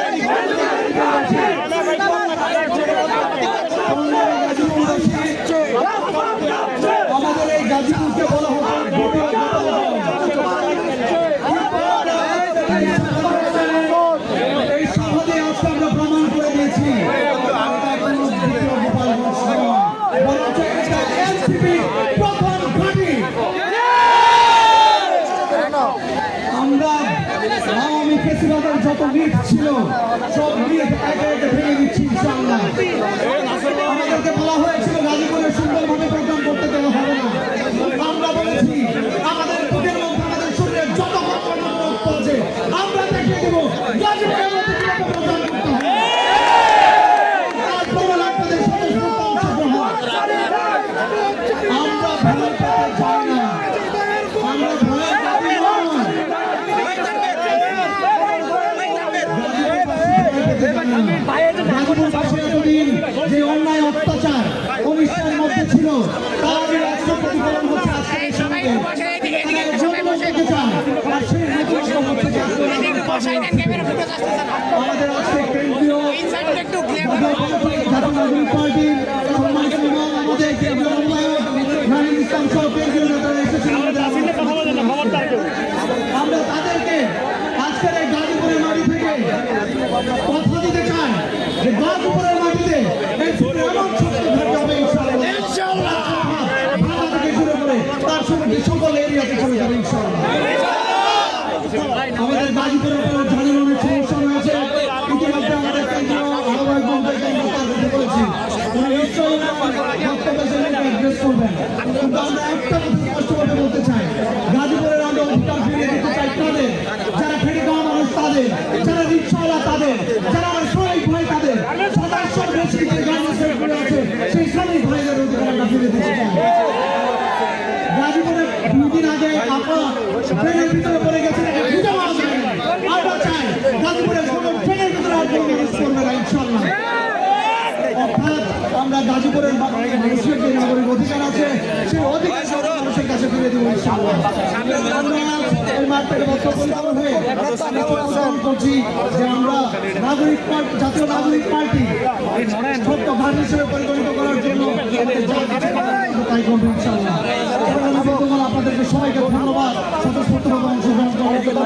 আমাদের মিথ ছিল সব জাতীয় নাগরিক পার্টির সম্মানিত আমাদের কেন্দ্রীয় আহ্বায়ক, নাহিদ ইসলাম সহ কেন্দ্রীয় নেতারা এসেছেন আমরা তাদেরকে আজকের এই গাজীপুরের মাটি থেকে কথা দিতে চাই যে গাজীপুরের মাটিতে এই ছুটি এমন শক্তি থাকতে হবে ইনশাআল্লাহ। ঢাকা থেকে শুরু করে তার সঙ্গে সকল এরিয়াতে চলে যাবে ইনশাআল্লাহ। আমাদের গাজীপুরের উপর জানেন অনেক সমস্যা রয়েছে ইতিমধ্যে আমাদের কেন্দ্রীয় আহ্বায়ক মহোদয়কে আমরা তার কথা বলেছি উনি নিশ্চয়ই বক্তব্য সেগুলোকে অ্যাড্রেস করবেন আমরা একটা কথা স্পষ্টভাবে বলতে চাই। গাজীপুরের আমরা তাদের যারা খেটে খাওয়া তাদের, যারা রিক্সাওয়ালা তাদের, যারা শ্রমিক ভাই তাদের। সদস্য বেশি যে গার্মেন্টসের উপরে আছে, সেই শ্রমিক ভাইদের অধিকার আমরা ফিরে দিতে চাই। গাজীপুরে দুই আগে গেছেন খুঁজে পাওয়া গাজীপুরের কোনো আমরা গাজীপুরের প্রচার করছি যে আমরা পার্টি জাতীয় নাগরিক পার্টি ছোট্ট ঘাট হিসেবে পরিগণিত করার জন্য তাই করব ইনশাল্লাহ আপনাদেরকে সবাইকে ধন্যবাদ স্বতঃস্ফূর্তভাবে অংশগ্রহণ করার জন্য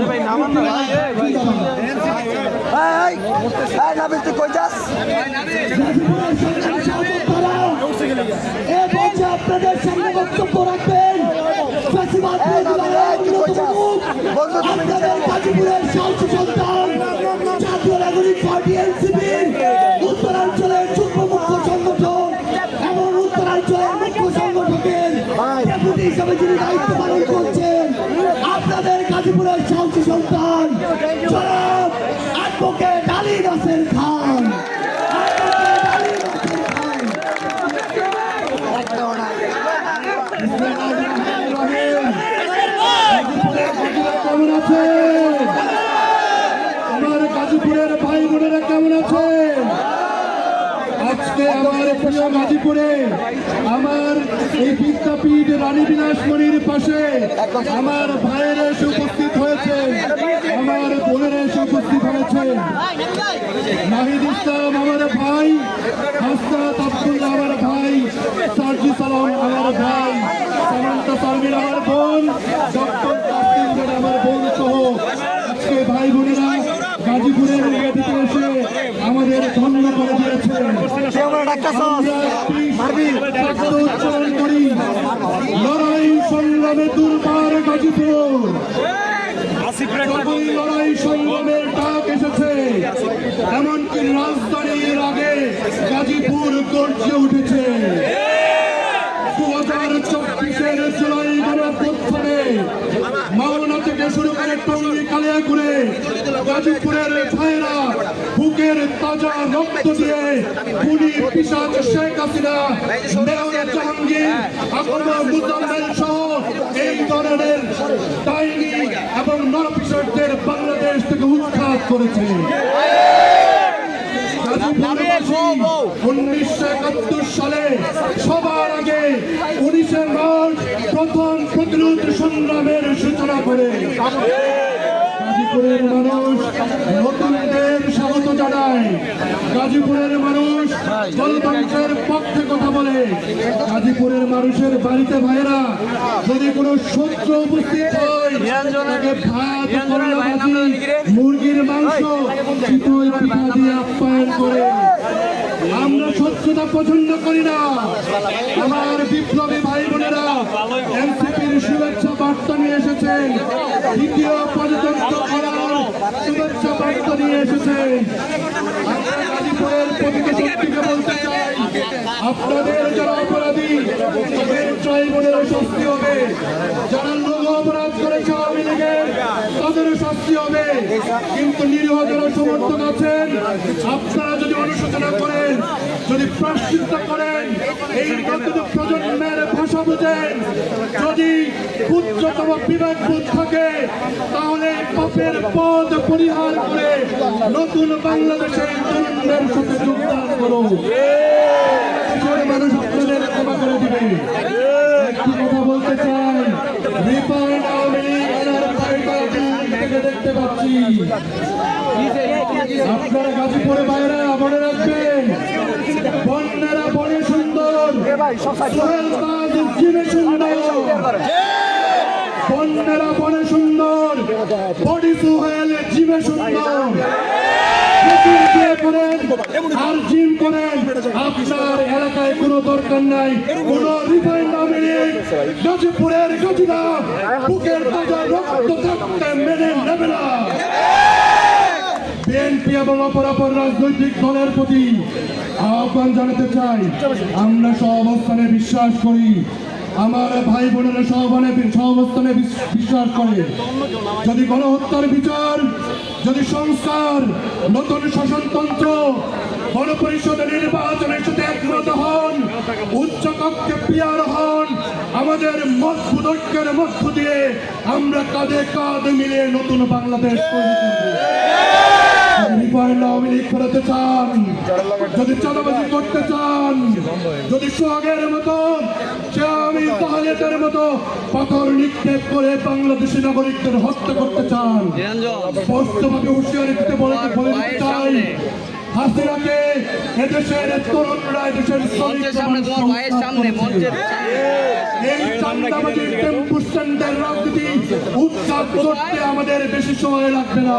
যিনি দায়িত্ব পালন করছেন। আপনাদের গাজীপুরের সন্তান আলী নাসের খান অ্যাডভোকেট আলী নাসের খান কেমন আছেন আমার গাজীপুরের ভাই বোনেরা কেমন আছেন আজকে আমার প্রিয় গাজীপুরে আমার এই বিদ্যাপীঠ রানী বিলাসমণির পাশে আমার ভাইয়ের এসে উপস্থিত হয়েছে আমার বোনের এসে উপস্থিত হয়েছে নাহিদ ইসলাম, আমার ভাই। হাসনাত আব্দুল্লাহ, আমার ভাই। সার্জি সালাম, আমার ভাই। সামান্তা সালমিন, আমার বোন। ডক্টর তাসলিম আমার বোন সহ আজকে ভাই বোনেরা গাজীপুরের মেয়েটিতে এসে আমাদের ধন্য করে দিয়েছেন আমরা উচ্চারণ করি লড়াই সংগ্রামে দুর্বার গাজীপুর। লড়াই সংগ্রামের ডাক এসেছে। এমনকি রাজধানীর আগে গাজীপুর গর্জে উঠেছে। হাজার চব্বিশের জুলাই গণপ্রথমে মাওনা থেকে শুরু করে টঙ্গী, কালিয়াকুড়ে, গাজীপুরের ভাইরা বুকের তাজা রক্ত দিয়ে খুনি পিসাচ শেখ হাসিনা মেয়র জাহাঙ্গীর আকবর মুজাম্মেল সহ এই ধরনের ডাইনি এবং নরপিসারদের বাংলাদেশ থেকে উৎখাত করেছে। প্রথম প্রতিরোধ সংগ্রামের সূচনা করে। গাজীপুর গাজীপুরের মানুষ নতুনদের স্বাগত জানায়। গাজীপুরের মানুষ গণতন্ত্রের পক্ষে কথা বলে। গাজীপুরের মানুষের বাড়িতে ভাইরা যদি কোনো শত্রু উপস্থিত হয়, তাকে মুরগির মাংস আপ্যায়ন করে। স্বচ্ছতা পছন্দ করি না। আমার বিপ্লবী ভাই বোনেরা, এনসিপির শুভেচ্ছা বার্তা নিয়ে এসেছেন। দ্বিতীয় পরিতন্ত্র করার বার্তা নিয়ে চাই, আপনাদের যারা অপরাধী, তাদের ট্রাইব্যুনালের শাস্তি হবে। যারা লোক অপরাধ করেছে আওয়ামী লীগের তাদেরও শাস্তি হবে। কিন্তু নিরীহ যারা সমর্থক আছেন, আপনারা যদি অনুশোচনা করেন, যদি প্রাশ্চিত্য করেন, এই নতুন প্রজন্মের ভাষা বুঝেন, যদি উচ্চতম বিবেক বোধ থাকে, তাহলে পাপের পদ পরিহার করে নতুন বাংলাদেশের তরুণদের সাথে যোগদান দেশের মানুষ আপনাদের ক্ষমা করে দিবে। একটি কথা বলতে চাই আওয়ামী থেকে দেখতে পাচ্ছি। আপনারা গাজীপুরে বাইরে মনে রাখবেন বন্যারা বনে সুন্দর সুন্দর। বনে সুন্দর, বডি সোহেল জিমে সুন্দর। আর জিম করেন, আপনার এলাকায় কোনো দরকার নাই লীগ গাজীপুরের গাজীরা বুকের তাজা রক্ত থাকতে মেনে নেবে না। বিএনপি এবং অপরাপর রাজনৈতিক দলের প্রতি আহ্বান জানাতে চাই। আমরা সহাবস্থানে বিশ্বাস করি আমার ভাই বোনেরা সহবানে সহাবস্থানে বিশ- বিশ্বাস করে। যদি গণহত্যার বিচার, যদি সংস্কার, নতুন শাসনতন্ত্র, গণপরিষদের নির্বাচনের সাথে একমত হন, উচ্চ কক্ষে পিয়ার হন, আমাদের মজবুত ঐক্যের মধ্য দিয়ে আমরা কাঁধে কাঁধ মিলিয়ে নতুন বাংলাদেশ ফেরাতে চান, যদি চাঁদাবাজি করতে চান, যদি সোহাগের মতো সে তাহলেদের মতো পাথর নিক্ষেপ করে বাংলাদেশি নাগরিকদের হত্যা করতে চান। স্পষ্টভাবে হুঁশিয়ারি দিতে বলে বলে দিতে চাই হাসিনাকে এদেশের তরুণরা এদেশের এই চান্দাবাজির টেম্পু রাজনীতি উৎখাত করতে আমাদের বেশি সময় লাগবে না।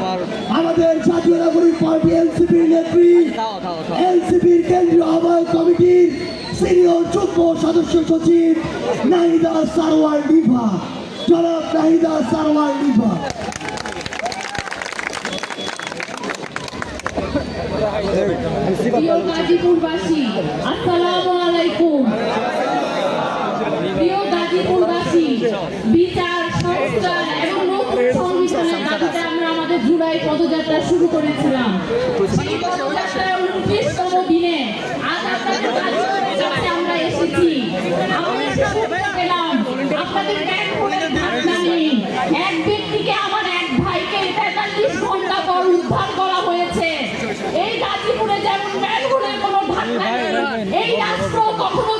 আমাদের জাতীয় নাগরিক পার্টি এনসিপির নেত্রী এনসিপির কেন্দ্রীয় আহ্বায়ক কমিটির সিনিয়র যুগ্ম সদস্য সচিব নাহিদা সারওয়ার ডিভা জনাব নাহিদা সারওয়ার লিভা প্রিয় গাজীপুরবাসী আসসালামু আলাইকুম। প্রিয় গাজীপুরবাসী বিচার সংস্কার পদযাত্রা শুরু করেছিলাম। সেই পদযাত্রার উনত্রিশতম দিনে আজ আপনাদের কাছে আমরা এসেছি। আমাদের পেলাম। আপনাদের ব্যাগ করে ঢাকনা নেই। এক ব্যক্তিকে আমার এক ভাইকে তেতাল্লিশ ঘণ্টা পর উদ্ধার করা হয়েছে। এই গাজীপুরে যেমন ব্যাগগুলোর কোনো ঢাকনা এই রাষ্ট্র কখনো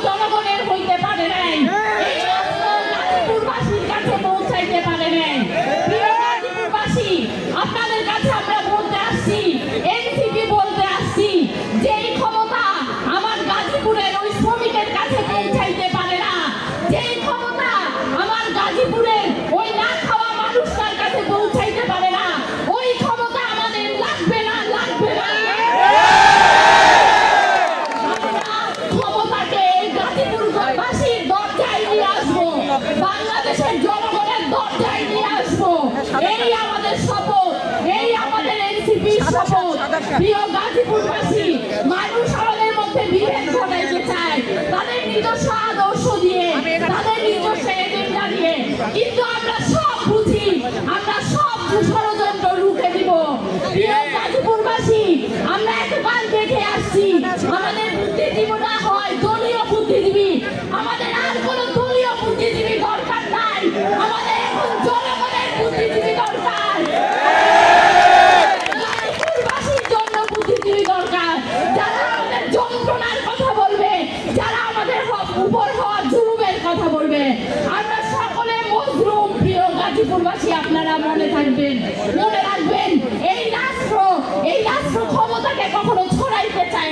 কিন্তু আমরা সব বুঝি আমরা সব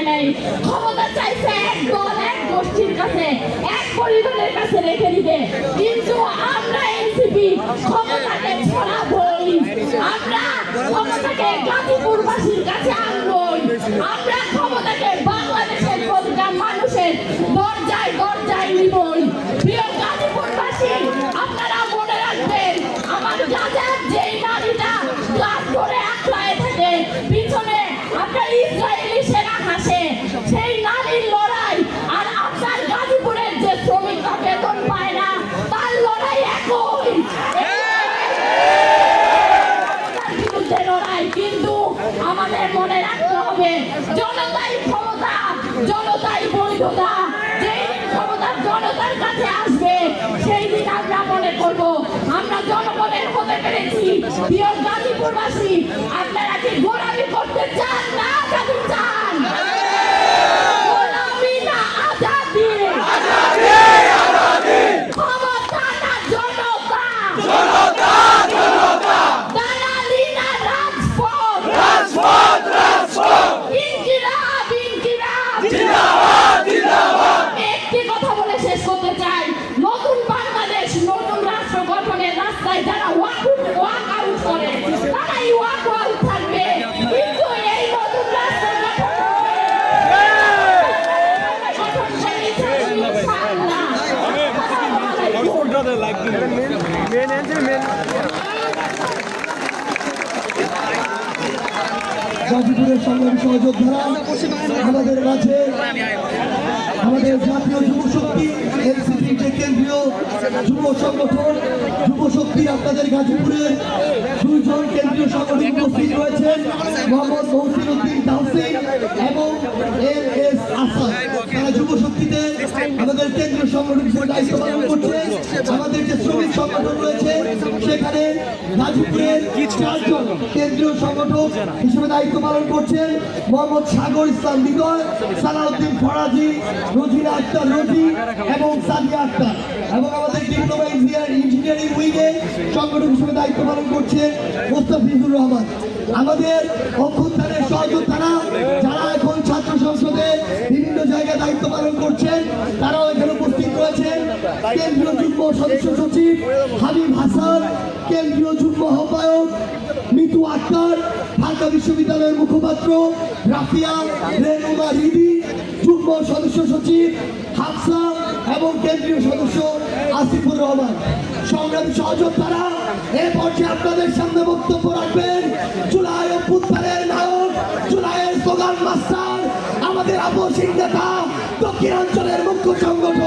নাই। ক্ষমতা চাইছে এক দল, এক গোষ্ঠীর কাছে, এক পরিবারের কাছে রেখে দিবে। কিন্তু আমরা এনসিপি ক্ষমতাকে ছড়াবই। আমরা ক্ষমতাকে গাজীপুরবাসীর কাছে আনবই। আমরা ক্ষমতাকে বাংলাদেশের প্রতিটা মানুষের দরজায় দরজায় নিবই। জনতাই বৈধতা যেই দিন ক্ষমতা জনতার কাছে আসবে, সেই দিন আমরা মনে করব। আমরা জনগণের হতে পেরেছি। প্রিয় গাজীপুরবাসী, আপনারা কি গোলামি করতে চান না চান? সংগ্রামী সহযোদ্ধারা, আমাদের মাঝে আমাদের জাতীয় যুব শক্তি কেন্দ্রীয় যুব সংগঠন, যুব শক্তি আপনাদের গাজীপুরের দুইজন কেন্দ্রীয় সংগঠন উপস্থিত রয়েছেন, মোহাম্মদ মহসিন উদ্দিন এবং এম এস আসাদ। তারা আমাদের কেন্দ্রীয় সংগঠন দায়িত্ব পালন করছে। আমাদের যে শ্রমিক সংগঠন রয়েছে সেখানে গাজীপুরের চারজন কেন্দ্রীয় সংগঠক হিসেবে দায়িত্ব পালন করছেন। মোহাম্মদ সাগর ইসলাম হৃদয় সালাউদ্দিন ফরাজি রোজিনা আক্তার রোজি এবং সাদিয়া আক্তার। এবং আমাদের ডিপ্লোমা ইঞ্জিনিয়ার ইঞ্জিনিয়ারিং উইংয়ে সংগঠক হিসেবে দায়িত্ব পালন করছেন মোস্তাফিজুর রহমান। আমাদের অভ্যুত্থানের সহযোদ্ধারা যারা এখন ছাত্র সংসদে বিভিন্ন দায়িত্ব পালন করছেন, তারাও এখানে উপস্থিত রয়েছেন। কেন্দ্রীয় যুগ্ম সদস্য সচিব হাবিব হাসান, কেন্দ্রীয় যুগ্ম আহ্বায়ক মিতু আক্তার, ঢাকা বিশ্ববিদ্যালয়ের মুখপাত্র রাফিয়া রেনুমা রিবি যুগ্ম সদস্য সচিব হাফসা এবং কেন্দ্রীয় সদস্য আসিফুর রহমান। সংগ্রামী সহযোদ্ধারা এ পর্যায়ে আপনাদের সামনে বক্তব্য রাখবেন। জুলাই অভ্যুত্থানের নায়ক জুলাইয়ের স্লোগান মাস্টার। আমাদের আবসিক নেতা দক্ষিণাঞ্চলের মুখ্য সংগঠন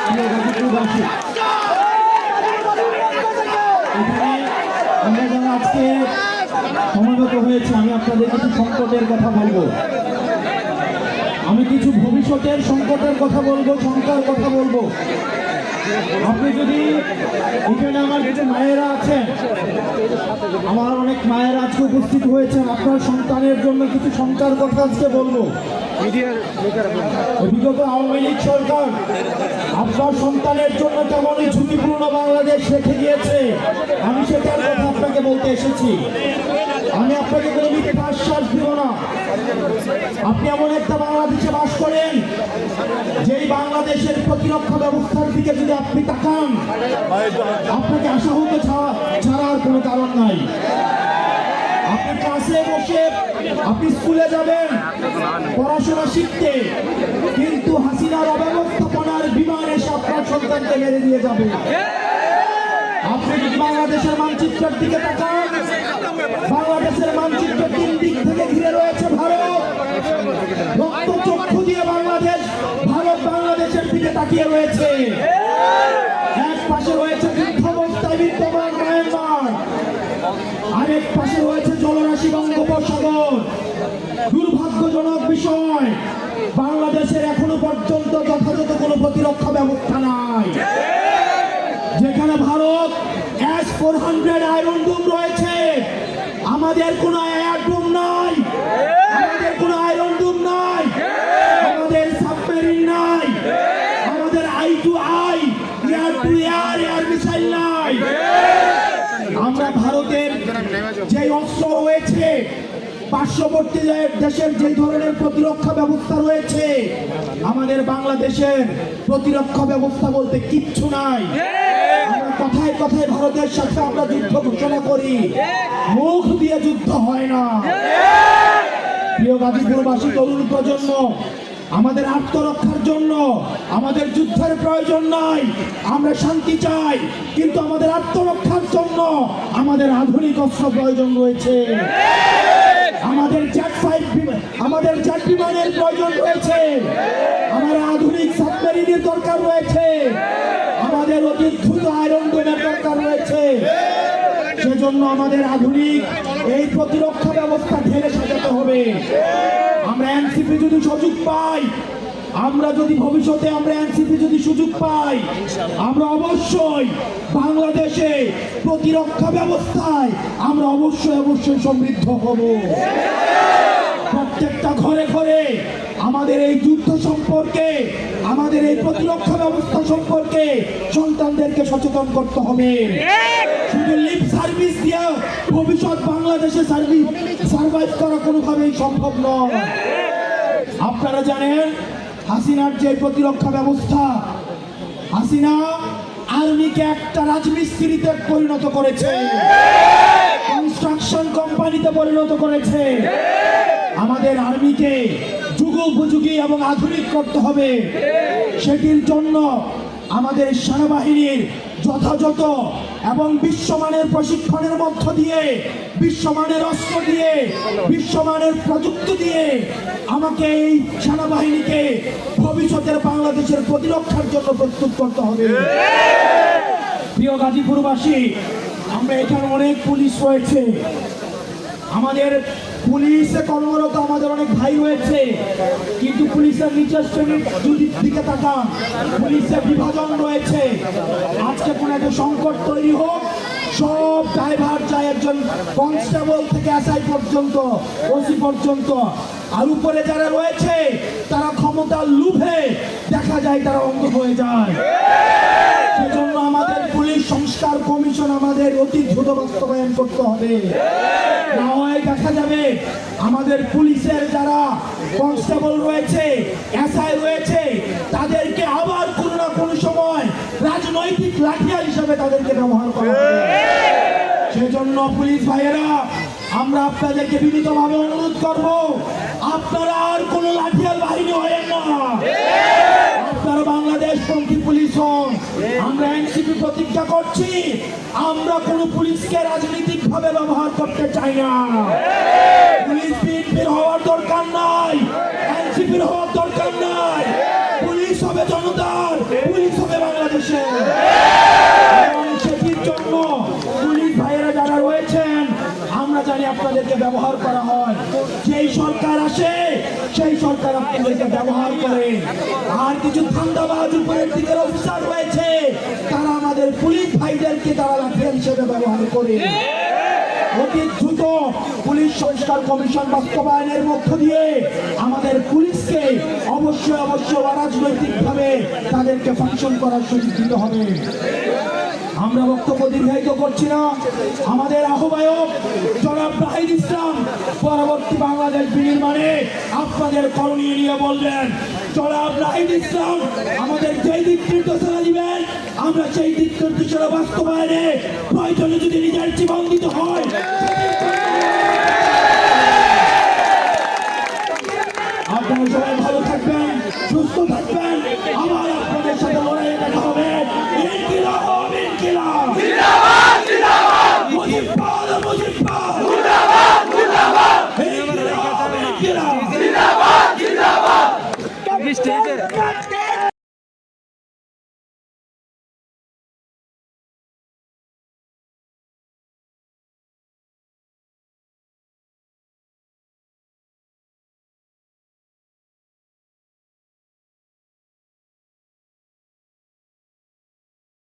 আমাদের গাজীপুরবাসী এখানে আমরা যারা আজকে সমাগত হয়েছে আমি আপনাদের কিছু সংকটের কথা বলব। আমি কিছু ভবিষ্যতের সংকটের কথা বলব, শঙ্কার কথা বলব। আপনি যদি এখানে আমার কিছু মায়েরা আছেন, আমার অনেক মায়েরা আজকে উপস্থিত হয়েছেন, আপনার সন্তানের জন্য কিছু শঙ্কার কথা আজকে বলব। বিগত আওয়ামী লীগ সরকার আপনার সন্তানের জন্য কেমনই ঝুঁকিপূর্ণ বাংলাদেশ রেখে গিয়েছে। আমি সেটার কথা আপনাকে বলতে এসেছি। আমি আপনাকে কোনো মিথ্যা আশ্বাস দিব না। আপনি এমন একটা বাংলাদেশে বাস করেন, যেই বাংলাদেশের প্রতিরক্ষা ব্যবস্থার দিকে যদি আপনি তাকান, আপনাকে আশাহত ছাড়া ছাড়ার কোনো কারণ নাই। আপনি ক্লাসে বসে আপনি স্কুলে যাবেন, পড়াশোনা শিখতে, কিন্তু হাসিনার অব্যবস্থাপনার বিমান এসে আপনার সন্তানকে মেরে দিয়ে যাবে। আপনি যদি বাংলাদেশের মানচিত্রের দিকে তাকান বাংলাদেশের মানচিত্র তিন দিক থেকে ঘিরে রয়েছে ভারত। রক্ত চক্ষু দিয়ে বাংলাদেশ, ভারত বাংলাদেশের দিকে তাকিয়ে রয়েছে। এক পাশে রয়েছে আরেক পাশে রয়েছে বিষয়, বাংলাদেশের এখনও পর্যন্ত কোনো প্রতিরক্ষা ব্যবস্থা নাই। যেখানে Bharat S four hundred iron রয়েছে। আমাদের কোনো পার্শ্ববর্তী দেশের যে ধরনের প্রতিরক্ষা ব্যবস্থা রয়েছে, আমাদের বাংলাদেশের প্রতিরক্ষা ব্যবস্থা বলতে কিচ্ছু নাই। কথায় কথায় ভারতের সাথে আমরা যুদ্ধ ঘোষণা করি। মুখ দিয়ে যুদ্ধ হয় না। প্রিয় গাজীপুরবাসী, তরুণ প্রজন্ম, আমাদের আত্মরক্ষার জন্য, আমাদের যুদ্ধের প্রয়োজন নাই। আমরা শান্তি চাই, কিন্তু আমাদের আত্মরক্ষার জন্য আমাদের আধুনিক অস্ত্র প্রয়োজন রয়েছে। আমাদের জেট ফাইভ আমাদের জেট বিমানের প্রয়োজন রয়েছে। আমাদের আধুনিক সাবমেরিনের দরকার রয়েছে। আমাদের অতি দ্রুত আয়রন ডোমের দরকার রয়েছে। সেজন্য আমাদের আধুনিক এই প্রতিরক্ষা ব্যবস্থা ঢেলে সাজাতে হবে। আমরা এনসিপি যদি সুযোগ পাই আমরা যদি ভবিষ্যতে আমরা এনসিপি যদি সুযোগ পাই, আমরা অবশ্যই বাংলাদেশে প্রতিরক্ষা ব্যবস্থায় আমরা অবশ্যই অবশ্যই সমৃদ্ধ হব। প্রত্যেকটা ঘরে ঘরে আমাদের এই যুদ্ধ সম্পর্কে, আমাদের এই প্রতিরক্ষা ব্যবস্থা সম্পর্কে সন্তানদেরকে সচেতন করতে হবে। শুধু লিপ সার্ভিস দিয়ে ভবিষ্যৎ বাংলাদেশে সার্ভিস সার্ভাইভ করা কোনোভাবেই সম্ভব নয়। আপনারা জানেন হাসিনার যে প্রতিরক্ষা ব্যবস্থা, হাসিনা আর্মিকে একটা রাজমিস্ত্রিতে পরিণত করেছে। কনস্ট্রাকশন কোম্পানিতে পরিণত করেছে। আমাদের আর্মিকে যুগ উপযোগী এবং আধুনিক করতে হবে। সেটির জন্য আমাদের সেনাবাহিনীর যথাযথ এবং বিশ্বমানের প্রশিক্ষণের মধ্য দিয়ে, বিশ্বমানের অস্ত্র দিয়ে, বিশ্বমানের প্রযুক্তি দিয়ে আমাকে এই সেনাবাহিনীকে ভবিষ্যতের বাংলাদেশের প্রতিরক্ষার জন্য প্রস্তুত করতে হবে। প্রিয় গাজীপুরবাসী, আমরা এখানে অনেক পুলিশ রয়েছে। আমাদের পুলিশে কর্মরত আমাদের অনেক ভাই রয়েছে। কিন্তু পুলিশের নিচের শ্রেণির যদি দিকে তাকান। পুলিশের বিভাজন রয়েছে। আজকে কোনো একটা সংকট তৈরি হোক, সব ড্রাইভার যায় একজন কনস্টেবল থেকে এসআই পর্যন্ত, ওসি পর্যন্ত। আর উপরে যারা রয়েছে, তারা ক্ষমতার লুভে দেখা যায় তারা অন্ধ হয়ে যায়। সংস্কার কমিশন আমাদের অতি দ্রুত বাস্তবায়ন করতে হবে। না হয় দেখা যাবে আমাদের পুলিশের যারা কনস্টেবল রয়েছে, এসআই রয়েছে, তাদেরকে আবার কোনো না কোনো সময় রাজনৈতিক লাঠিয়াল হিসেবে তাদেরকে ব্যবহার করা সেজন্য পুলিশ ভাইয়েরা, আমরা আপনাদেরকে বিনীতভাবে অনুরোধ করব, আপনারা আর কোনো লাঠিয়াল বাহিনী হয়েন না। আমরা এনসিপি প্রতিজ্ঞা করছি, আমরা কোন পুলিশকে রাজনৈতিক ভাবে ব্যবহার করতে চাই না। পুলিশ বিএনপির হওয়ার দরকার নাই, এনসিপির হওয়ার দরকার নাই। পুলিশ হবে জনতার, পুলিশ হবে বাংলাদেশের। সেটির জন্য পুলিশ ভাইয়েরা যারা রয়েছেন, আমরা জানি আপনাদেরকে ব্যবহার করা হয়। যেই সরকার আসে সেই সরকার আপনাদেরকে ব্যবহার করে। আর কিছু ধান্দাবাজ উপরের দিকের অফিসার রয়েছে, তারা আমাদের পুলিশ ভাইদেরকে তারা লাঠিয়াল হিসেবে ব্যবহার করে। অতি দ্রুত পুলিশ সংস্কার কমিশন বাস্তবায়নের মধ্য দিয়ে আমাদের পুলিশকে অবশ্যই অবশ্যই অরাজনৈতিকভাবে তাদেরকে ফাংশন করার সুযোগ দিতে হবে। আমরা বক্তব্য দীর্ঘায়িত করছি না। আমাদের আহ্বায়ক জনাব রাহিদ ইসলাম, পরবর্তী বাংলাদেশ বিনির্মাণে আপনাদের করণীয় নিয়ে বলবেন, জনাব রাহিদ ইসলাম, আমাদের যেই দিক নির্দেশনা দিবেন, আমরা সেই দিক নির্দেশনা বাস্তবায়নে প্রয়োজনে যদি নিজের জীবন দিতে হয়